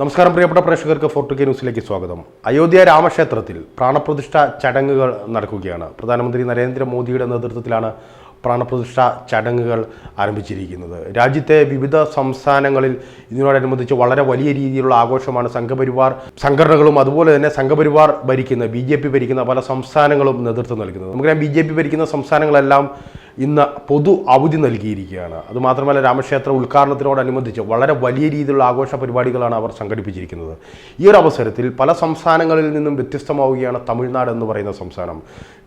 നമസ്കാരം പ്രിയപ്പെട്ട പ്രേക്ഷകർക്ക് ഫോർട്ടു കെ ന്യൂസിലേക്ക് സ്വാഗതം. അയോധ്യ രാമക്ഷേത്രത്തിൽ പ്രാണപ്രതിഷ്ഠ ചടങ്ങുകൾ നടക്കുകയാണ്. പ്രധാനമന്ത്രി നരേന്ദ്രമോദിയുടെ നേതൃത്വത്തിലാണ് പ്രാണപ്രതിഷ്ഠ ചടങ്ങുകൾ ആരംഭിച്ചിരിക്കുന്നത്. രാജ്യത്തെ വിവിധ സംസ്ഥാനങ്ങളിൽ ഇതിനോടനുബന്ധിച്ച് വളരെ വലിയ രീതിയിലുള്ള ആഘോഷമാണ് സംഘപരിവാർ സംഘടനകളും അതുപോലെ തന്നെ സംഘപരിവാർ ഭരിക്കുന്ന ബി ഭരിക്കുന്ന പല സംസ്ഥാനങ്ങളും നേതൃത്വം നൽകുന്നത്. നമുക്കറിയാം ബി ഭരിക്കുന്ന സംസ്ഥാനങ്ങളെല്ലാം ഇന്ന് പൊതു അവധി നൽകിയിരിക്കുകയാണ്. അതുമാത്രമല്ല രാമക്ഷേത്ര ഉദ്ഘാടനത്തിനോടനുബന്ധിച്ച് വളരെ വലിയ രീതിയിലുള്ള ആഘോഷ പരിപാടികളാണ് അവർ സംഘടിപ്പിച്ചിരിക്കുന്നത്. ഈ ഒരു അവസരത്തിൽ പല സംസ്ഥാനങ്ങളിൽ നിന്നും വ്യത്യസ്തമാവുകയാണ് തമിഴ്നാട് എന്ന് പറയുന്ന സംസ്ഥാനം.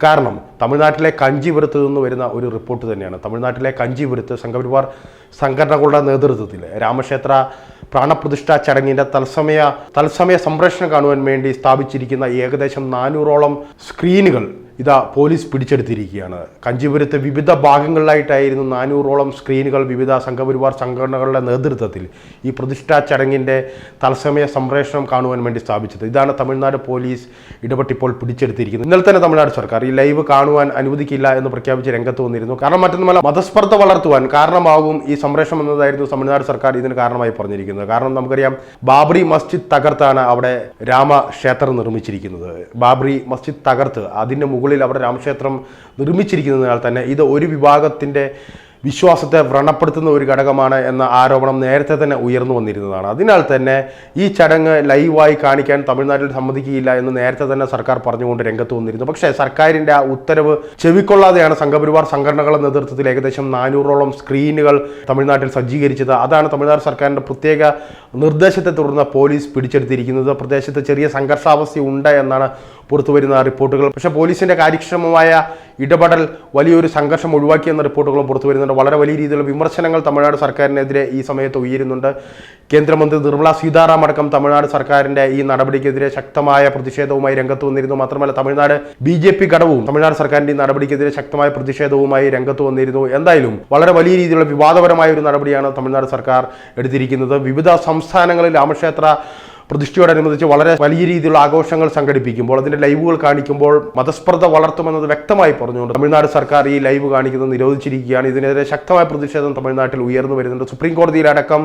കാരണം തമിഴ്നാട്ടിലെ കഞ്ചിപുരത്ത് നിന്ന് വരുന്ന ഒരു റിപ്പോർട്ട് തന്നെയാണ്. തമിഴ്നാട്ടിലെ കഞ്ചിപുരത്ത് സംഘപരിവാർ സംഘടനകളുടെ നേതൃത്വത്തിൽ രാമക്ഷേത്ര പ്രാണപ്രതിഷ്ഠ ചടങ്ങിന്റെ തത്സമയ തത്സമയ സംപ്രേഷണം കാണുവാൻ വേണ്ടി സ്ഥാപിച്ചിരിക്കുന്ന ഏകദേശം നാനൂറോളം സ്ക്രീനുകൾ ഇതാ പോലീസ് പിടിച്ചെടുത്തിരിക്കുകയാണ്. കഞ്ചിപുരത്തെ വിവിധ ഭാഗങ്ങളിലായിട്ടായിരുന്നു നാനൂറോളം സ്ക്രീനുകൾ വിവിധ സംഘപരിവാർ സംഘടനകളുടെ നേതൃത്വത്തിൽ ഈ പ്രതിഷ്ഠാ ചടങ്ങിന്റെ തത്സമയ സംപ്രേഷണം കാണുവാൻ വേണ്ടി സ്ഥാപിച്ചത്. ഇതാണ് തമിഴ്നാട് പോലീസ് ഇടപെട്ടിപ്പോൾ പിടിച്ചെടുത്തിരിക്കുന്നത്. ഇന്നലെ തന്നെ തമിഴ്നാട് സർക്കാർ ഈ ലൈവ് കാണുവാൻ അനുവദിക്കില്ല എന്ന് പ്രഖ്യാപിച്ച് രംഗത്ത് വന്നിരുന്നു. കാരണം മറ്റൊന്നുമല്ല മതസ്പർദ്ധ വളർത്തുവാൻ കാരണമാകും ഈ സംപ്രേഷണം എന്നതായിരുന്നു തമിഴ്നാട് സർക്കാർ ഇതിന് കാരണമായി പറഞ്ഞിരിക്കുന്നത്. കാരണം നമുക്കറിയാം ബാബറി മസ്ജിദ് തകർത്താണ് അവിടെ രാമക്ഷേത്രം നിർമ്മിച്ചിരിക്കുന്നത്. ബാബറി മസ്ജിദ് തകർത്ത് അതിന്റെ മുകളിൽ അവിടെ രാമക്ഷേത്രം നിർമ്മിച്ചിരിക്കുന്നതിനാൽ തന്നെ ഇത് ഒരു വിഭാഗത്തിന്റെ വിശ്വാസത്തെ വ്രണപ്പെടുത്തുന്ന ഒരു ഘടകമാണ് എന്ന ആരോപണം നേരത്തെ തന്നെ ഉയർന്നു വന്നിരുന്നതാണ്. അതിനാൽ തന്നെ ഈ ചടങ്ങ് ലൈവായി കാണിക്കാൻ തമിഴ്നാട്ടിൽ സമ്മതിക്കുകയില്ല എന്ന് നേരത്തെ തന്നെ സർക്കാർ പറഞ്ഞുകൊണ്ട് രംഗത്ത് വന്നിരുന്നു. പക്ഷേ സർക്കാരിന്റെ ആ ഉത്തരവ് ചെവിക്കൊള്ളാതെയാണ് സംഘപരിവാർ സംഘടനകളുടെ നേതൃത്വത്തിൽ ഏകദേശം നാനൂറോളം സ്ക്രീനുകൾ തമിഴ്നാട്ടിൽ സജ്ജീകരിച്ചത്. അതാണ് തമിഴ്നാട് സർക്കാരിന്റെ പ്രത്യേക നിർദ്ദേശത്തെ തുടർന്ന് പോലീസ് പിടിച്ചെടുത്തിരിക്കുന്നത്. പ്രദേശത്ത് ചെറിയ സംഘർഷാവസ്ഥ ഉണ്ട് എന്നാണ് പുറത്തുവരുന്ന റിപ്പോർട്ടുകൾ. പക്ഷേ പോലീസിന്റെ കാര്യക്ഷമമായ ഇടപെടൽ വലിയൊരു സംഘർഷം ഒഴിവാക്കിയെന്ന റിപ്പോർട്ടുകളും പുറത്തു വരുന്നുണ്ട് വളരെ വലിയ രീതിയിലുള്ള വിമർശനങ്ങൾ തമിഴ്നാട് സർക്കാരിനെതിരെ ഈ സമയത്ത് ഉയരുന്നുണ്ട്. കേന്ദ്രമന്ത്രി നിർമ്മല സീതാറാം അടക്കം തമിഴ്നാട് സർക്കാരിന്റെ ഈ നടപടിക്കെതിരെ ശക്തമായ പ്രതിഷേധവുമായി രംഗത്ത് വന്നിരുന്നു. മാത്രമല്ല തമിഴ്നാട് ബി ജെ പി ഘടകവും തമിഴ്നാട് സർക്കാരിന്റെ ഈ നടപടിക്കെതിരെ ശക്തമായ പ്രതിഷേധവുമായി രംഗത്ത് വന്നിരുന്നു. എന്തായാലും വളരെ വലിയ രീതിയിലുള്ള വിവാദപരമായ ഒരു നടപടിയാണ് തമിഴ്നാട് സർക്കാർ എടുത്തിരിക്കുന്നത്. വിവിധ സംസ്ഥാനങ്ങളിൽ രാമക്ഷേത്ര പ്രതിഷ്ഠയോടനുബന്ധിച്ച് വളരെ വലിയ രീതിയിലുള്ള ആഘോഷങ്ങൾ സംഘടിപ്പിക്കുമ്പോൾ അതിന്റെ ലൈവുകൾ കാണിക്കുമ്പോൾ മതസ്പർദ്ധ വളർത്തുമെന്നത് വ്യക്തമായി പറഞ്ഞുകൊണ്ട് തമിഴ്നാട് സർക്കാർ ഈ ലൈവ് കാണിക്കുന്നത് നിരോധിച്ചിരിക്കുകയാണ്. ഇതിനെതിരെ ശക്തമായ പ്രതിഷേധം തമിഴ്നാട്ടിൽ ഉയർന്നു വരുന്നുണ്ട്. സുപ്രീം കോടതിയിലടക്കം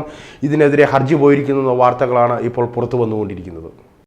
ഇതിനെതിരെ ഹർജി പോയിരിക്കുന്ന വാർത്തകളാണ് ഇപ്പോൾ പുറത്തു വന്നുകൊണ്ടിരിക്കുന്നത്.